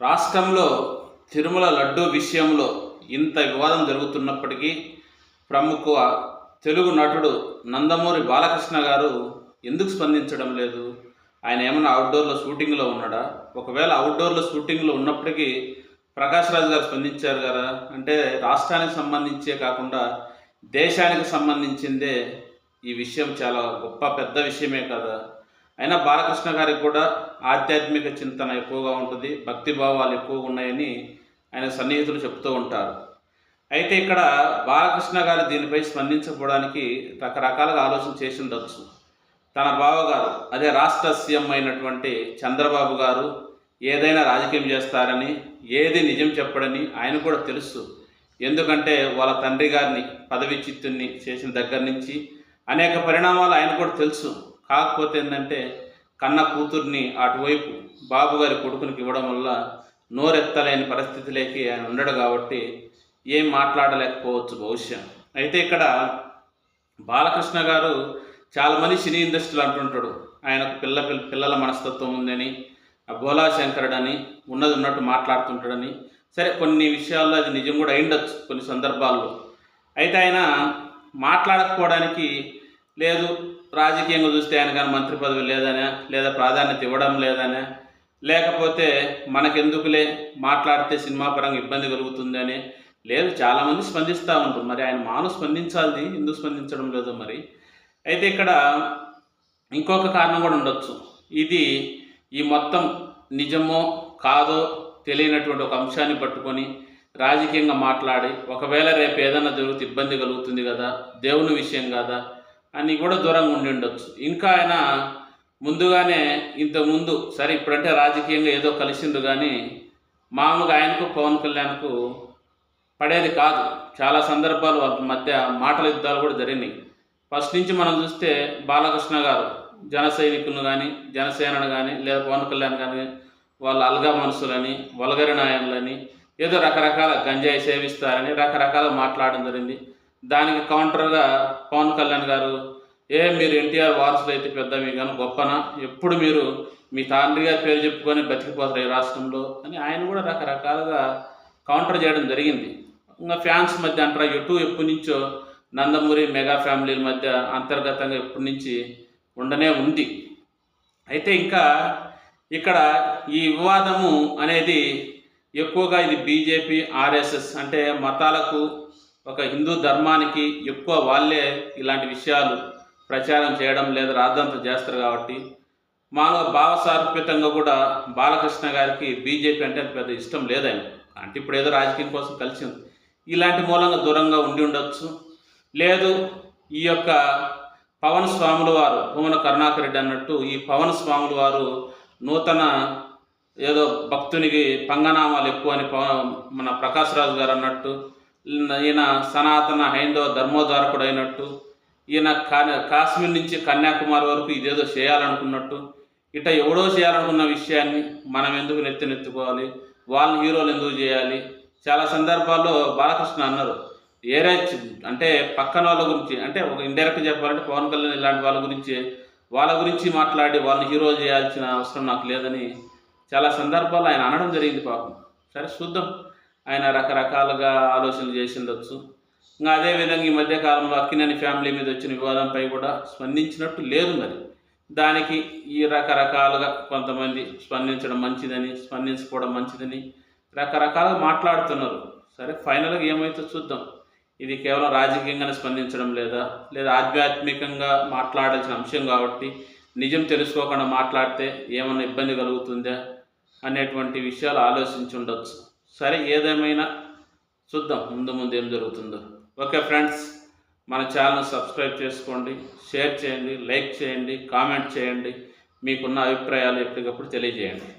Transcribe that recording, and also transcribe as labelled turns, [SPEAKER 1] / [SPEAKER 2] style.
[SPEAKER 1] రాష్ట్రంలో తిరుమల లడ్డూ విషయంలో ఇంత వివాదం జరుగుతున్నప్పటికీ ప్రముఖ తెలుగు నటుడు నందమూరి బాలకృష్ణ గారు ఎందుకు స్పందించడం లేదు? ఆయన ఏమైనా అవుట్డోర్లో షూటింగ్లో ఉన్నాడా? ఒకవేళ అవుట్డోర్లో షూటింగ్లో ఉన్నప్పటికీ ప్రకాష్ రాజ్ గారు స్పందించారు కదా? అంటే రాష్ట్రానికి సంబంధించే కాకుండా దేశానికి సంబంధించిందే ఈ విషయం చాలా గొప్ప పెద్ద విషయమే కదా. అయినా బాలకృష్ణ గారికి కూడా ఆధ్యాత్మిక చింతన ఎక్కువగా ఉంటుంది భక్తి భావాలు ఎక్కువగా ఉన్నాయని ఆయన సన్నిహితులు చెప్తూ ఉంటారు. అయితే ఇక్కడ బాలకృష్ణ గారు దీనిపై స్పందించకపోవడానికి రకరకాలుగా ఆలోచన చేసి ఉండొచ్చు తన బావగారు అదే రాష్ట్ర సీఎం అయినటువంటి చంద్రబాబు గారు ఏదైనా రాజకీయం చేస్తారని ఏది నిజం చెప్పడని ఆయన కూడా తెలుసు. ఎందుకంటే వాళ్ళ తండ్రి గారిని పదవిచ్యుతుని చేసిన దగ్గర నుంచి అనేక పరిణామాలు ఆయన కూడా తెలుసు. కాకపోతే ఏంటంటే కన్న కూతుర్ని అటువైపు బాబుగారి కొడుకునికి ఇవ్వడం వల్ల నోరెత్తలేని పరిస్థితిలోకి ఆయన ఉండడు కాబట్టి ఏం మాట్లాడలేకపోవచ్చు భవిష్యం. అయితే ఇక్కడ బాలకృష్ణ గారు చాలామంది సినీ ఇండస్ట్రీలు అంటుంటాడు. ఆయనకు పిల్ల పిల్ల పిల్లల మనస్తత్వం ఉందని ఆ బోలా శంకరుడని ఉన్నది ఉన్నట్టు మాట్లాడుతుంటాడని. సరే కొన్ని విషయాల్లో అది నిజం కూడా అయిండొచ్చు కొన్ని సందర్భాల్లో. అయితే ఆయన మాట్లాడకపోవడానికి లేదు రాజకీయంగా చూస్తే ఆయన కానీ మంత్రి పదవి లేదనే లేదా ప్రాధాన్యత ఇవ్వడం లేదనే లేకపోతే మనకెందుకులే మాట్లాడితే సినిమా పరంగా ఇబ్బంది కలుగుతుందని లేదు చాలామంది స్పందిస్తూ ఉంటారు. మరి ఆయన మాను స్పందించాలి ఎందుకు స్పందించడం లేదో మరి? అయితే ఇక్కడ ఇంకొక కారణం కూడా ఉండొచ్చు. ఇది ఈ మొత్తం నిజమో కాదో తెలియనటువంటి ఒక అంశాన్ని పట్టుకొని రాజకీయంగా మాట్లాడి ఒకవేళ రేపు ఏదైనా జరిగితే ఇబ్బంది కలుగుతుంది కదా దేవుని విషయం కదా అని కూడా దూరంగా ఉండి ఉండొచ్చు. ఇంకా ఆయన ముందుగానే ఇంతకుముందు సరే ఇప్పుడంటే రాజకీయంగా ఏదో కలిసిండు కానీ మామూలుగా ఆయనకు పవన్ కళ్యాణ్కు పడేది కాదు. చాలా సందర్భాలు వాళ్ళ మధ్య మాటల యుద్ధాలు కూడా జరిగినాయి. ఫస్ట్ నుంచి మనం చూస్తే బాలకృష్ణ గారు జన సైనికులను కానీ జనసేనను కానీ లేదా పవన్ కళ్యాణ్ కానీ వాళ్ళ అల్గా మనుషులని వలగరి నాయనులని ఏదో రకరకాల గంజాయి సేవిస్తారని రకరకాల మాట్లాడడం జరిగింది. దానికి కౌంటర్గా పవన్ కళ్యాణ్ గారు ఏ మీరు ఎన్టీఆర్ వారసులు అయితే పెద్ద మీ కానీ గొప్పన? ఎప్పుడు మీరు మీ తండ్రి గారి పేరు చెప్పుకొని బతికిపోతారు ఈ రాష్ట్రంలో? అని ఆయన కూడా రకరకాలుగా కౌంటర్ చేయడం జరిగింది. ఇంకా ఫ్యాన్స్ మధ్య అంటారా ఎటు ఎప్పటి నుంచో నందమూరి మెగా ఫ్యామిలీల మధ్య అంతర్గతంగా ఎప్పటి నుంచి ఉండనే ఉంది. అయితే ఇంకా ఇక్కడ ఈ వివాదము అనేది ఎక్కువగా ఇది బీజేపీ ఆర్ఎస్ఎస్ అంటే మతాలకు ఒక హిందూ ధర్మానికి ఎక్కువ వాళ్ళే ఇలాంటి విషయాలు ప్రచారం చేయడం లేదా రాద్ధాంతం చేస్తారు కాబట్టి మానవ భావసార్పితంగా కూడా బాలకృష్ణ గారికి బీజేపీ అంటే పెద్ద ఇష్టం లేదని అంటే ఇప్పుడు ఏదో రాజకీయం కోసం కలిసింది. ఇలాంటి మూలంగా దూరంగా ఉండి ఉండొచ్చు. లేదు ఈ యొక్క పవన్ స్వాముల వారు భూమన కరుణాకర్ రెడ్డి అన్నట్టు ఈ పవన్ స్వాముల వారు నూతన ఏదో భక్తునికి పంగనామాలు ఎక్కువ అని మన ప్రకాశ్ రాజు గారు అన్నట్టు ఈయన సనాతన హైందవ ధర్మోద్ధారకుడు అయినట్టు ఈయన కా కాశ్మీర్ నుంచి కన్యాకుమారి వరకు ఇదేదో చేయాలనుకున్నట్టు ఇట ఎవడో చేయాలనుకున్న విషయాన్ని మనం ఎందుకు నెత్తినెత్తుకోవాలి? వాళ్ళని హీరోలు ఎందుకు చేయాలి? చాలా సందర్భాల్లో బాలకృష్ణ అన్నారు ఏరే అంటే పక్కన వాళ్ళ గురించి అంటే ఒక ఇండైరెక్ట్ చెప్పాలంటే పవన్ కళ్యాణ్ ఇలాంటి వాళ్ళ గురించి వాళ్ళ గురించి మాట్లాడి వాళ్ళని హీరో చేయాల్సిన అవసరం నాకు లేదని చాలా సందర్భాల్లో ఆయన అనడం జరిగింది పాపం. సరే చూద్దాం. ఆయన రకరకాలుగా ఆలోచనలు చేసిండొచ్చు. ఇంకా అదేవిధంగా ఈ మధ్యకాలంలో అక్కినేని ఫ్యామిలీ మీద వచ్చిన వివాదంపై కూడా స్పందించినట్టు లేదు మరి. దానికి ఈ రకరకాలుగా కొంతమంది స్పందించడం మంచిదని స్పందించుకోవడం మంచిదని రకరకాలుగా మాట్లాడుతున్నారు. సరే ఫైనల్గా ఏమైతే చూద్దాం. ఇది కేవలం రాజకీయంగానే స్పందించడం లేదా లేదా ఆధ్యాత్మికంగా మాట్లాడాల్సిన అంశం కాబట్టి నిజం తెలుసుకోకుండా మాట్లాడితే ఏమైనా ఇబ్బంది కలుగుతుందా అనేటువంటి విషయాలు ఆలోచించి ఉండొచ్చు. సరే ఏదేమైనా చూద్దాం. ముందు ముందు ఏం జరుగుతుందో. ఓకే ఫ్రెండ్స్ మన ఛానల్ సబ్స్క్రైబ్ చేసుకోండి షేర్ చేయండి లైక్ చేయండి కామెంట్ చేయండి మీకున్న అభిప్రాయాలు ఎప్పటికప్పుడు తెలియజేయండి.